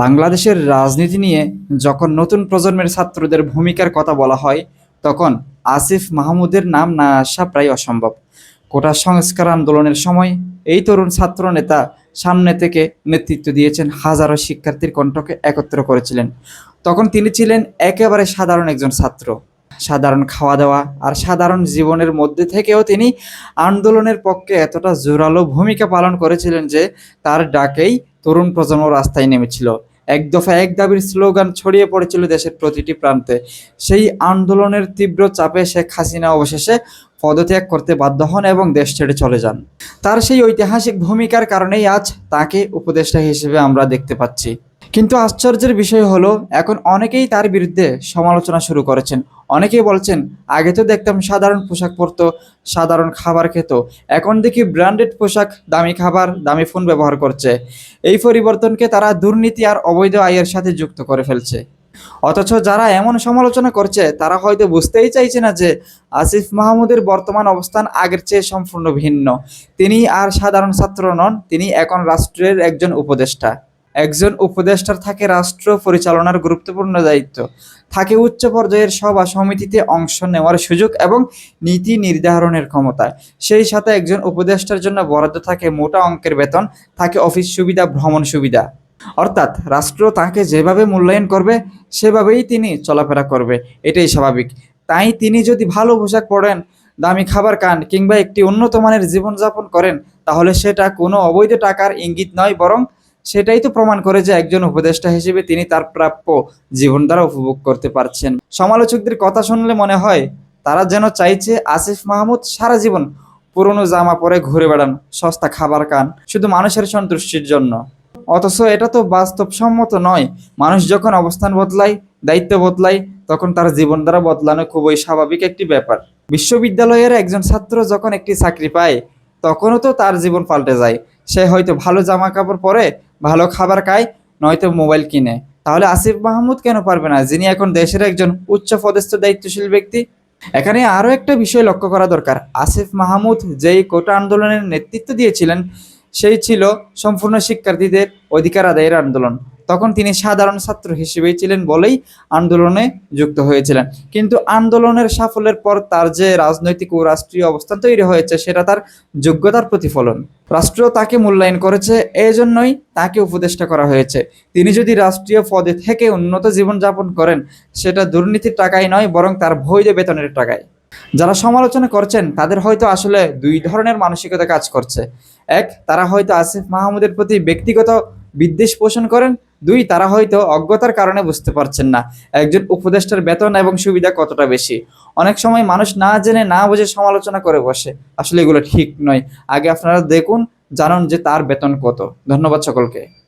বাংলাদেশের রাজনীতি নিয়ে যখন নতুন প্রজন্মের ছাত্রদের ভূমিকার কথা বলা হয়, তখন আসিফ মাহমুদের নাম না আসা প্রায় অসম্ভব। কোটা সংস্কার আন্দোলনের সময় এই তরুণ ছাত্র নেতা সামনে থেকে নেতৃত্ব দিয়েছেন হাজারো শিক্ষার্থীর কণ্ঠকে একত্র করেছিলেন। তখন তিনি ছিলেন একেবারে সাধারণ একজন ছাত্র। সাধারণ খাওয়া দাওয়া আর সাধারণ জীবনের মধ্যে থেকেও তিনি আন্দোলনের পক্ষে এতটা জোরালো ভূমিকা পালন করেছিলেন যে তার ডাকেই তরুণ প্রজন্ম রাস্তায় নেমেছিল। এক দফা এক দাবির স্লোগান ছড়িয়ে পড়েছিল দেশের প্রতিটি প্রান্তে। সেই আন্দোলনের তীব্র চাপে শেখ হাসিনা অবশেষে পদত্যাগ করতে বাধ্য হন এবং দেশ ছেড়ে চলে যান। তার সেই ঐতিহাসিক ভূমিকার কারণেই আজ তাকে উপদেষ্টা হিসেবে আমরা দেখতে পাচ্ছি। কিন্তু আশ্চর্যের বিষয় হলো, এখন অনেকেই তার বিরুদ্ধে সমালোচনা শুরু করেছেন। অনেকেই বলছেন, আগে তো দেখতাম সাধারণ পোশাক পরতো, সাধারণ খাবার খেত। এখন দেখি ব্র্যান্ডেড পোশাক, দামি খাবার, দামি ফোন ব্যবহার করছে। এই পরিবর্তনকে তারা দুর্নীতি আর অবৈধ আয়ের সাথে যুক্ত করে ফেলছে। অথচ যারা এমন সমালোচনা করছে, তারা হয়তো বুঝতেই চাইছে না যে, আসিফ মাহমুদের বর্তমান অবস্থান আগের চেয়ে সম্পূর্ণ ভিন্ন। তিনি আর সাধারণ ছাত্র নন, তিনি এখন রাষ্ট্রের একজন উপদেষ্টা। একজন উপদেষ্টার থাকে রাষ্ট্র পরিচালনার গুরুত্বপূর্ণ দায়িত্ব। থাকে উচ্চ পর্যায়ের সভা সমিতিতে অংশ নেওয়ার সুযোগ এবং নীতি নির্ধারণের ক্ষমতা সেই সাথে একজন উপদেষ্টার জন্য বরাদ্দ থাকে মোটা অঙ্কের বেতন, থাকে অফিস সুবিধা, ভ্রমণ সুবিধা। অর্থাৎ রাষ্ট্র তাকে যেভাবে মূল্যায়ন করবে, সেভাবেই তিনি চলাফেরা করবে। এটাই স্বাভাবিক। তাই তিনি যদি ভালো পোশাক পরেন, দামি খাবার খান কিংবা একটি উন্নত মানের জীবনযাপন করেন, তাহলে সেটা কোনো অবৈধ টাকার ইঙ্গিত নয়, বরং সেটাই তো প্রমাণ করে যে একজন উপদেষ্টা হিসেবে তিনি তার প্রাপ্য জীবন দ্বারা উপভোগ করতে পারছেন। সমালোচকদের কথা শুনলে মনে হয়, তারা যেন চাইছে আসিফ মাহমুদ সারা জীবন পুরনো জামা পরে ঘুরে বেড়ান, সস্তা খাবার খান, শুধু মানুষের সন্তুষ্টির জন্য। অথচ এটা তো বাস্তবসম্মত নয়। মানুষ যখন অবস্থান বদলায়, দায়িত্ব বদলায়, তখন তার জীবন দ্বারা বদলানো খুবই স্বাভাবিক একটি ব্যাপার। বিশ্ববিদ্যালয়ের একজন ছাত্র যখন একটি চাকরি পায়, তখনও তো তার জীবন পাল্টে যায়। সে হয়তো ভালো জামা কাপড় পরে ভালো খাবার খায়, নয়তো মোবাইল কিনে। তাহলে আসিফ মাহমুদ কেন পারবে না? যিনি এখন দেশের একজন উচ্চ পদস্থ দায়িত্বশীল ব্যক্তি। এখানে আরও একটা বিষয় লক্ষ্য করা দরকার। আসিফ মাহমুদ যেই কোটা আন্দোলনের নেতৃত্ব দিয়েছিলেন, সেই ছিল সম্পূর্ণ শিক্ষার্থীদের অধিকার আদায়ের আন্দোলন। তখন তিনি সাধারণ ছাত্র হিসেবেই ছিলেন বলেই আন্দোলনে যুক্ত হয়েছিলেন। কিন্তু আন্দোলনের সাফল্যের পর তার যে রাজনৈতিক ও রাষ্ট্রীয় অবস্থান তৈরি হয়েছে, সেটা তার যোগ্যতার প্রতিফলন। রাষ্ট্র তাকে মূল্যায়ন করেছে এই জন্যই তাকে উপদেষ্টা করা হয়েছে। তিনি যদি রাষ্ট্রীয় পদে থেকে উন্নত জীবনযাপন করেন, সেটা দুর্নীতির টাকায় নয়, বরং তার বৈধ বেতনের টাকায় যারা সমালোচনা করছেন, তাদের হয়তো আসলে দুই ধরনের মানসিকতা কাজ করছে। এক, তারা হয়তো আসিফ মাহমুদের প্রতি ব্যক্তিগত বিদ্বেষ পোষণ করেন দুই, তারা হয়তো অজ্ঞতার কারণে বুঝতে পারছেন না। একজন উপদেষ্টার বেতন এবং সুবিধা কতটা বেশি? অনেক সময় মানুষ না জেনে না বুঝে সমালোচনা করে বসে। আসলে এগুলো ঠিক নয়। আগে আপনারা দেখুন, জানুন যে তার বেতন কত। ধন্যবাদ সকলকে।